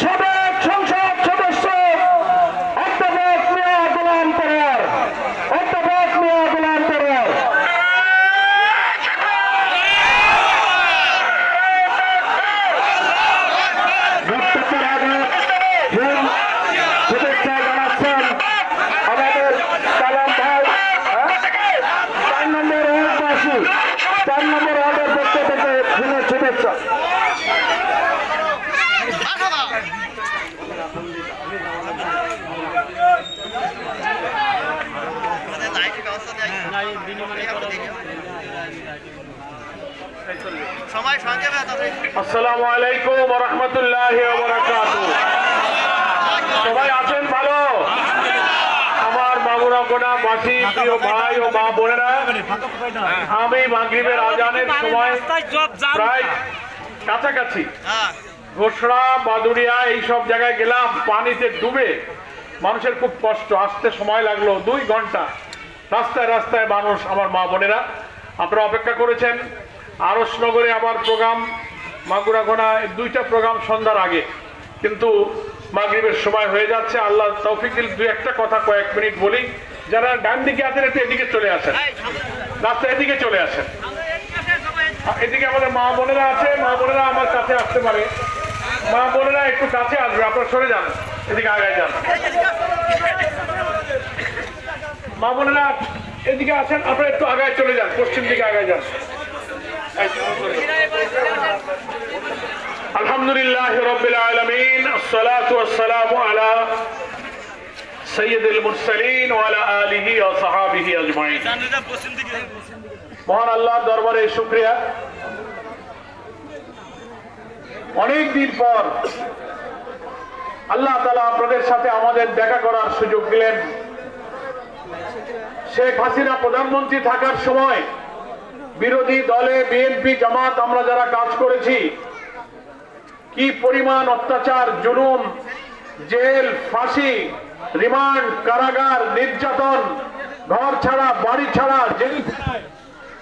সাবেক সংসদ সদস্য অধ্যাপক মিয়া গোলাম পরার অধ্যাপক মিয়া গোলাম পরার বক্তব্যের আগে ফুল শুভেচ্ছা জানাচ্ছেন আমাদের কালাম ভাই হ্যাঁ? চার নম্বর ওয়ার্ডবাসী চার নম্বর ওয়ার্ডের পক্ষ থেকে ফুলের শুভেচ্ছা সময় সংক্ষেপে তাড়াতাড়ি আসসালামু আলাইকুম রহমতুল্লাহ সবাই আছেন ভালো? আমার গোনা প্রিয় ভাই ও মা বোনেরা আমি মাগরিবের আজানের সময় প্রায় কাছাকাছি। হ্যাঁ। ঘোষড়া বাদুড়িয়া এইসব জায়গায় গেলাম পানিতে ডুবে মানুষের খুব কষ্ট আসতে সময় লাগল দুই ঘণ্টা। রাস্তায় রাস্তায় মানুষ আমার মা বোনেরা আপনারা অপেক্ষা করেছেন। আরসনগরে আবার প্রোগ্রাম মাগুরা ঘোনা দুইটা প্রোগ্রাম সন্ধ্যার আগে। কিন্তু মাগরিবের সময় হয়ে যাচ্ছে। আল্লাহ তৌফিক দিল। দুই একটা কথা কয়েক মিনিট বলি। যারা ডান দিকে আছেন একটু এদিকে চলে আসেন। রাস্তা এদিকে চলে আসেন। এদিকে আমাদের মা বোনেরা আছে। মা বোনেরা আমার কাছে আসতে পারে। মা বোনেরা একটু কাছে আসবে। আপনারা সরে যান। এদিকে আগায় যান। মা বোনেরা এদিকে আসেন। আপনারা একটু আগায় চলে যান। পশ্চিম দিকে আগায় যান। আলহামদুলিল্লাহ রবিল আলমিন ওয়াসসালামু আলা সৈয়দুল মুরসালিন আল্লাহ দরবারে শুক্রিয়া। অনেক দিন পর আল্লাহ তালা আপনাদের সাথে আমাদের দেখা করার সুযোগ দিলেন। শেখ হাসিনা প্রধানমন্ত্রী থাকার সময় বিরোধী দলে বিএনপি জামাত আমরা যারা কাজ করেছি, কি পরিমাণ অত্যাচার, জুলুম, জেল, ফাঁসি, রিমান্ড, কারাগার, নির্যাতন, ঘর ছাড়া, বাড়ি ছাড়া, জেল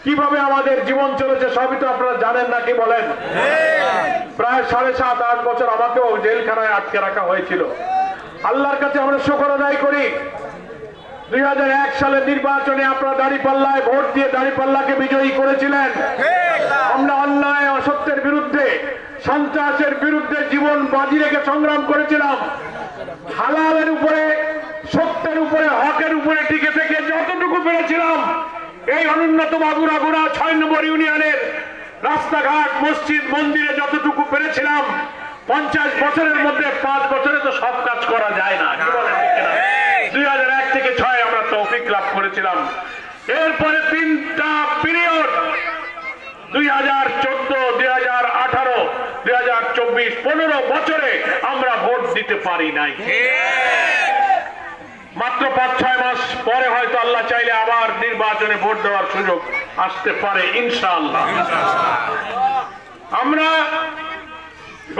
কীভাবে আমাদের জীবন চলেছে সবই তো আপনারা জানেন নাকি বলেন? প্রায় সাড়ে সাত, আট বছর আমাকেও জেলখানায় আটকে রাখা হয়েছিল। আল্লাহর কাছে আমরা শুকর আদায় করি। দুই সালের নির্বাচনে আপনারা দাঁড়িপাল্লায় ভোট দিয়ে দাঁড়িপাল্লাকে বিজয়ী করেছিলেন। আমরা অন্যায়, অসত্যের বিরুদ্ধে, সন্ত্রাসের বিরুদ্ধে জীবন বাজি রেখে সংগ্রাম করেছিলাম। হালালের উপরে, সত্যের উপরে, হকের উপরে টিকে থেকে যতটুকু পেরেছিলাম, এই অনুন্নত গোড়া ছয় নম্বর ইউনিয়নের রাস্তাঘাট, মসজিদ, মন্দিরে যতটুকু পেরেছিলাম, পঞ্চাশ বছরের মধ্যে পাঁচ বছরে তো সব কাজ করা যায় না? দুই হাজার এক থেকে ছয় আমরা লাভ করেছিলাম। এরপরে তিনটা পিরিয়ড, দুই হাজার চোদ্দ, দুই হাজার আঠারো, দুই হাজার চব্বিশ, পনেরো বছরে আমরা ভোট দিতে পারি নাই। মাত্র পাঁচ, ছয় মাস পরে হয়তো আল্লাহ চাইলে আবার নির্বাচনে ভোট দেওয়ার সুযোগ আসতে পারে, ইনশাআল্লাহ। আমরা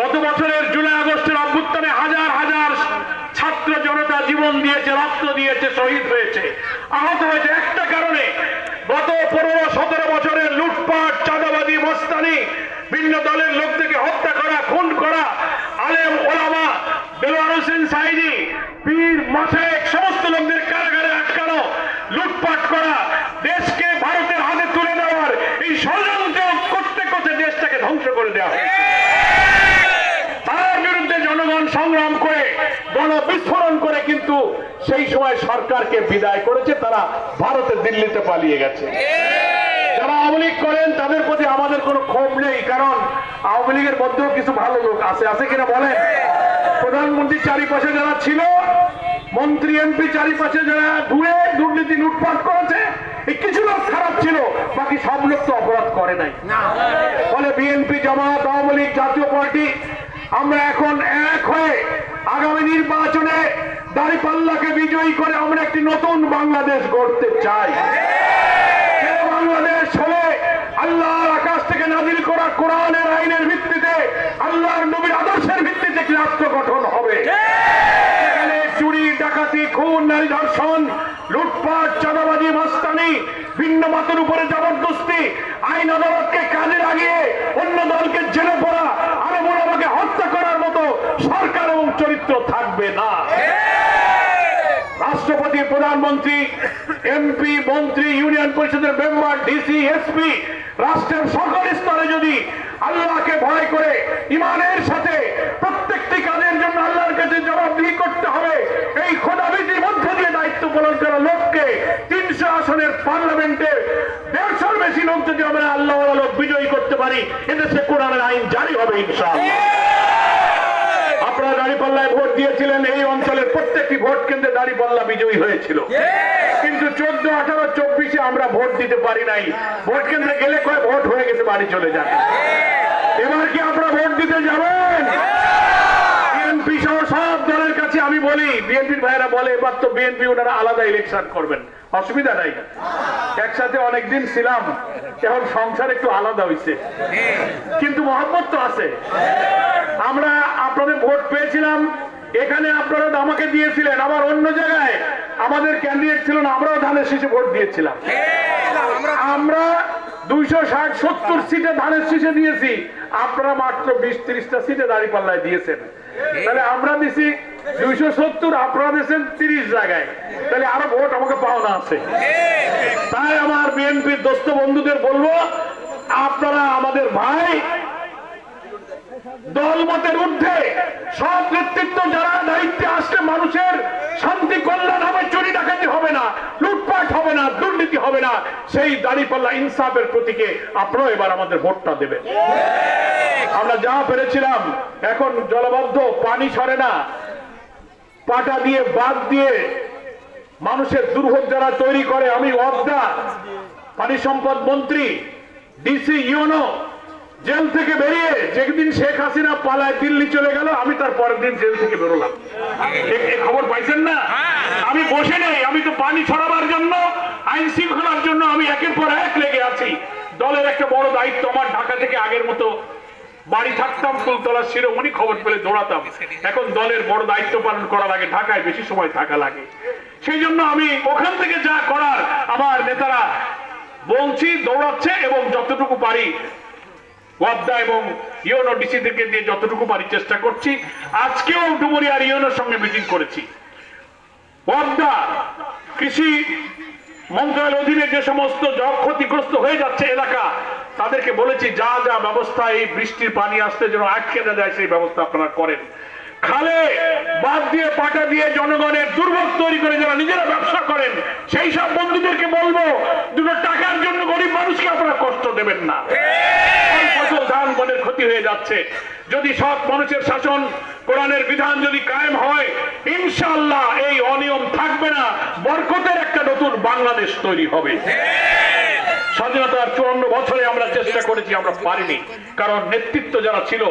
গত বছরের জুলাই আগস্টের অভ্যুত্থানে হাজার হাজার জীবন দিয়েছে, রক্ত দিয়েছে, শহীদ হয়েছে। আহত হয়েছে একটা কারণে। গত পনেরো, সতেরো বছরের লুটপাট চাঁদাবাদী মস্তানি, ভিন্ন দলের লোকদেরকে হত্যা করা, খুন করা, আলেম ওলামা বেলার হোসেন সাইদি, পীর মাসেক সমস্ত লোকদের কারাগারে আটকানো, লুটপাট করা দেশকে ভারতের হাতে তুলে দেওয়ার এই ষড়যন্ত্র করতে করতে দেশটাকে ধ্বংস করে দেওয়া হয়েছে তার বিরুদ্ধে জনগণ সংগ্রাম করে গণ বিস্ফোরণ করে কিন্তু সেই সময় সরকারকে বিদায় করেছে তারা ভারতে দিল্লিতে পালিয়ে গেছে। যারা আওয়ামী লীগ করেন তাদের প্রতি আমাদের কোনো ক্ষোভ নেই কারণ আওয়ামী লীগের মধ্যেও কিছু ভালো লোক আছে। আছে কিনা বলেন? প্রধানমন্ত্রীর চারিপাশে যারা ছিল মন্ত্রী এমপি চারিপাশে যারা ঘুরে দুর্নীতি লুটপাট করেছে কিছু লোক খারাপ ছিল বাকি সব লোক তো অপরাধ করে নাই। ফলে বিএনপি জামাত আওয়ামী লীগ জাতীয় পার্টি আমরা এখন এক হয়ে আগামী নির্বাচনে দাঁড়িপাল্লাকে বিজয়ী করে আমরা একটি নতুন বাংলাদেশ গড়তে চাই। বাংলাদেশ হলে আল্লাহর আকাশ থেকে নাজিল করা কোরআনের আইনের ভিত্তিতে, আল্লাহর নবীর আদর্শের ভিত্তিতে একটি রাষ্ট্র গঠন হবে। চুরি, ডাকাতি, খুন, নারী ধর্ষণ, লুটপাট, চাঁদাবাজি, মাস্তানি, ভিন্ন মতের উপরে জবরদস্তি, আইন আদালতকে কাজে লাগিয়ে অন্য দলকে জেলে পড়া আরও বড় হত্যা করার অস্তিত্ব থাকবে না রাষ্ট্রপতি প্রধানমন্ত্রী, এমপি, মন্ত্রী, ইউনিয়ন পরিষদের মেম্বার, ডিসি, এসপি, রাষ্ট্রের সকল স্তরে যদি আল্লাহকে ভয় করে, ইমানের সাথে প্রত্যেকটি কাজের জন্য আল্লাহর কাছে জবাবদিহি করতে হবে, এই খোদাবিধির মধ্যে দিয়ে দায়িত্ব পালন করা লোককে তিনশো আসনের পার্লামেন্টে দেড়শোর বেশি লোক যদি আমরা আল্লাহ লোক বিজয়ী করতে পারি, এদেশে কোরআনের আইন জারি হবে, ইনশাআল্লাহ। আপনারা দাঁড়িপাল্লায় ভোট দিয়েছিলেন এই অঞ্চলের প্রত্যেকটি ভোট কেন্দ্রে দাঁড়িপাল্লা বিজয়ী হয়েছিল। কিন্তু চোদ্দ আঠারো চব্বিশে আমরা ভোট দিতে পারি নাই। ভোট কেন্দ্রে গেলে কয় ভোট হয়ে গেছে বাড়ি চলে যাবে এবার কি আমরা ভোট দিতে যাবেন বিএনপি সহ সব দলের কাছে আমি বলি বিএনপির ভাইরা বলে এবার তো বিএনপি ওনারা আলাদা ইলেকশন করবেন। অসুবিধা নাই। একসাথে অনেকদিন ছিলাম, এখন সংসার একটু আলাদা হয়েছে কিন্তু মহব্বত তো আছে। আমরা আপনাদের ভোট পেয়েছিলাম, এখানে আপনারা আমাকে দিয়েছিলেন, আবার অন্য জায়গায় আমাদের ক্যান্ডিডেট ছিল না, আমরাও ধানের শীষে ভোট দিয়েছিলাম। আমরা দুইশো ষাট সত্তর সিটে ধানের শীষে দিয়েছি, আপনারা মাত্র বিশ ত্রিশটা সিটে দাঁড়িয়ে পাল্লায় দিয়েছেন। তাহলে আমরা দিছি দুইশো সত্তর আপনারা দিয়েছেন তিরিশ জায়গায়। তাহলে আরও ভোট আমাকে পাওনা আছে। তাই আমার বিএনপির দোস্ত বন্ধুদের বলব, আপনারা আমাদের ভাই, দলমতের ঊর্ধ্বে সব নেতৃত্ব যারা, দায়িত্বে আসলে মানুষের শান্তি কল্যাণ হবে, চুরি ডাকাতি হবে না, লুটপাট হবে না, দুর্নীতি হবে না, সেই দাঁড়িপাল্লা ইনসাফের প্রতীকে আপনারাও এবার আমাদের ভোটটা দেবেন। আমরা যা পেরেছিলাম, এখন জলবদ্ধ, পানি সরে না। পাটা দিয়ে বাদ দিয়ে মানুষের দুর্ভোগ যারা তৈরি করে, আমি অবদা, পানি সম্পদ মন্ত্রী, ডিসি ইউনো, জেল থেকে বেরিয়ে যেদিন শেখ হাসিনা পালায় দিল্লি চলে গেল, আমি তার পরের দিন জেল থেকে বেরোলাম। খবর পাইছেন না? আমি বসে নেই, আমি তো পানি ছড়াবার জন্য, আইন শৃঙ্খলার জন্য আমি একের পর এক লেগে আছি। দলের একটা বড় দায়িত্ব আমার, ঢাকা থেকে আগের মতো বাড়ি থাকতাম ফুলতলা শিরোমণি খবর পেলে দৌড়াতাম। এখন দলের বড় দায়িত্ব পালন করার আগে ঢাকায় বেশি সময় থাকা লাগে। সেই জন্য আমি ওখান থেকে যা করার আমার নেতারা বলছি, দৌড়াচ্ছে এবং যতটুকু পারি ওয়াবদা এবং ইউনো ডিসি থেকে দিয়ে যতটুকু পারি চেষ্টা করছি। আজকেও ডুমুরিয়ার ইউনোর সঙ্গে মিটিং করেছি। ওয়াবদা কৃষি মন্ত্রণালয়ের অধীনে যে সমস্ত ক্ষতিগ্রস্ত হয়ে যাচ্ছে এলাকা তাদেরকে বলেছি, যা যা ব্যবস্থা এই বৃষ্টির পানি আসতে যেন আটকে না যায় সেই ব্যবস্থা আপনারা করেন। খালে বাদ দিয়ে পাটা দিয়ে জনগণের দুর্ভোগ তৈরি করে যারা নিজেরা ব্যবসা করেন, সেই সব বন্ধুদেরকে বলব, দুটো টাকার জন্য গরিব মানুষকে আপনারা কষ্ট দেবেন না। ফসল ধান বনের ক্ষতি হয়ে যাচ্ছে। যদি সৎ মানুষের শাসন, কোরআনের বিধান যদি কায়েম হয়, ইনশাআল্লাহ এই অনিয়ম থাকবে না, বরকতের একটা নতুন বাংলাদেশ তৈরি হবে। স্বাধীনতার চুয়ান্ন বছরে আমরা চেষ্টা করেছি, আমরা পারিনি। কারণ নেতৃত্ব যারা ছিল,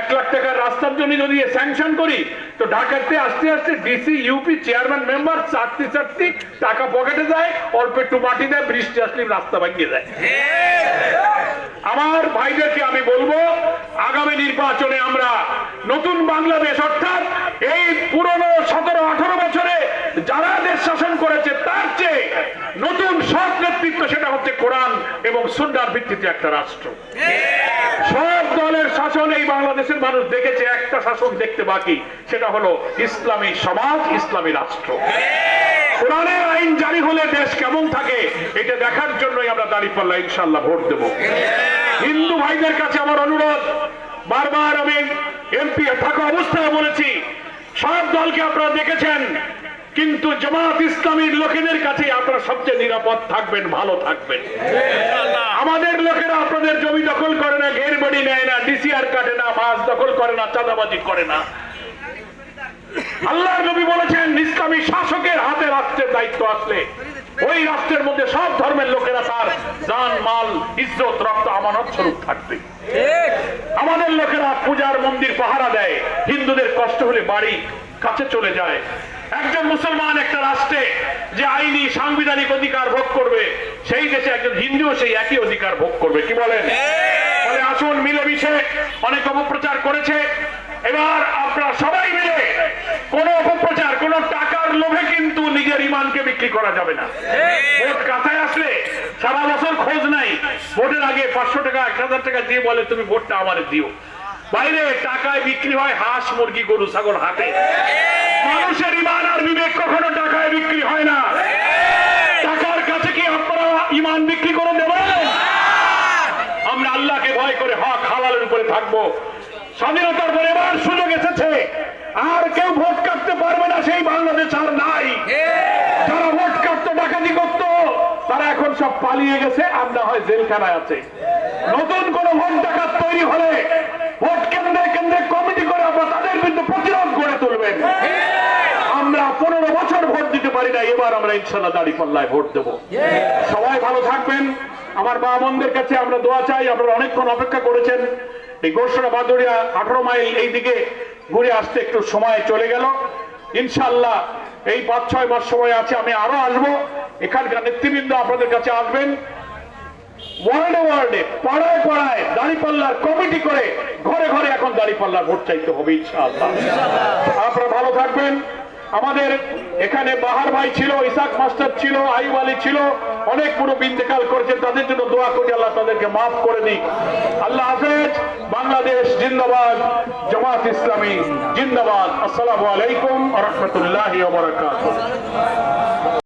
এক লাখ টাকার রাস্তার জন্য যদি স্যাংশন করি, তো ঢাকাতে আসতে আসতে ডিসি ইউপি চেয়ারম্যান মেম্বার চারটি চারটি টাকা পকেটে যায়, অল্প একটু মাটি দেয়, বৃষ্টি আসলে রাস্তা ভাঙিয়ে দেয়। আমার ভাইদেরকে আমি বলব, আগামী নির্বাচনে আমরা নতুন বাংলাদেশ, অর্থাৎ এই পুরনো সতেরো আঠারো নতুন সৎ নেতৃত্ব সেটা হচ্ছে কোরআন এবং সুন্নার ভিত্তিতে একটা রাষ্ট্র। সব দলের শাসন এই বাংলাদেশের মানুষ দেখেছে, একটা শাসন দেখতে বাকি, সেটা হলো ইসলামী সমাজ, ইসলামী রাষ্ট্র। কোরআনের আইন জারি হলে দেশ কেমন থাকে, এটা দেখার জন্যই আমরা দাঁড়িপাল্লা ইনশাল্লাহ ভোট দেব। হিন্দু ভাইদের কাছে আমার অনুরোধ, বারবার আমি এমপি থাকা অবস্থায় বলেছি, সব দলকে আপনারা দেখেছেন কিন্তু জামাত ইসলামীর লোকেদের কাছে আপনারা সবচেয়ে নিরাপদ থাকবেন ভালো থাকবেন। আমাদের লোকেরা আপনাদের জমি দখল করে না ঘের বাড়ি নেয় না ডিসিআর কাটে না মাছ দখল করে না চাঁদাবাজি করে না। আল্লাহ নবী বলেছেন ইসলামী শাসকের হাতে রাষ্ট্রের দায়িত্ব আসলে। ওই রাষ্ট্রের মধ্যে সব ধর্মের লোকেরা তার জান মাল ইজ্জত রক্ত আমানত স্বরূপ থাকবে। আমাদের লোকেরা পূজার মন্দির পাহারা দেয়। হিন্দুদের কষ্ট হলে বাড়ি কাছে চলে যায়। একজন মুসলমান একটা রাষ্ট্রে যে আইনি সাংবিধানিক অধিকার ভোগ করবে সেই দেশে একজন হিন্দুও সেই একই অধিকার ভোগ করবে। কি বলেন? তাহলে আসুন মিলেমিশে অনেক অপপ্রচার করেছে। এবার আপনারা সবাই মিলে কোন অপপ্রচার কোন টাকার লোভে কিন্তু নিজের ইমানকে বিক্রি করা যাবে না। ভোট কাছায় আসলে সারা বছর খোঁজ নাই। ভোটের আগে পাঁচশো টাকা এক হাজার টাকা দিয়ে বলে তুমি ভোটটা আমার দিও। বাইরে টাকায় বিক্রি হয় হাঁস, মুরগি, গরু, ছাগল হাটে মানুষের ইমান আর বিবেক কখনো টাকায় বিক্রি হয় না। টাকার কাছে কি আপনারা ইমান বিক্রি করে দেবেন? আমরা আল্লাহকে ভয় করে হক হালালের উপরে থাকব। স্বাধীনতার পরে এবার সুযোগ এসেছে। আর কেউ ভোট কাটতে পারবে না, সেই বাংলাদেশ আর নাই। যারা ভোট কাটতো, ডাকাতি করত, তারা এখন সব পালিয়ে গেছে আর না হয় জেলখানায় আছে। নতুন কোন ভোট ডাকাত তৈরি হলে ভোট কেন্দ্রে কেন্দ্রে কমিটি করে আপনারা তাদের বিরুদ্ধে প্রতিরোধ গড়ে তুলবেন আমরা পনেরো বছর ভোট দিতে পারি না এবার আমরা ইনশাল্লাহ দাড়ি পাল্লায় ভোট দেবো। সবাই ভালো থাকবেন। আমার মা বোনদের কাছে আমরা দোয়া চাই, আপনারা অনেকক্ষণ অপেক্ষা করেছেন। এই গোসরা বাদুরিয়া আঠারো মাইল এই দিকে ঘুরে আসতে একটু সময় চলে গেল। ইনশাল্লাহ এই পাঁচ, ছয় মাস সময় আছে, আমি আরও আসব। এখানকার নেতৃবৃন্দ আপনাদের কাছে আসবেন। ওয়ার্ডে ওয়ার্ডে, পাড়ায় পাড়ায় দাঁড়িপাল্লার কমিটি করে ঘরে ঘরে এখন দাঁড়িপাল্লার ভোট চাইতে হবে ইনশাআল্লাহ। আপনারা ভালো থাকবেন। আমাদের এখানে বাহার ভাই ছিল, ইসাক মাস্টার ছিল, আইব আলী ছিল, অনেক পুরো বিন্দেকাল করেছে, তাদের জন্য দোয়া করি, আল্লাহ তাদেরকে মাফ করে দিক। আল্লাহ হাফেজ, বাংলাদেশ জিন্দাবাদ, জামাত ইসলামী, জিন্দাবাদ। আসসালামু আলাইকুম রহমতুল্লাহ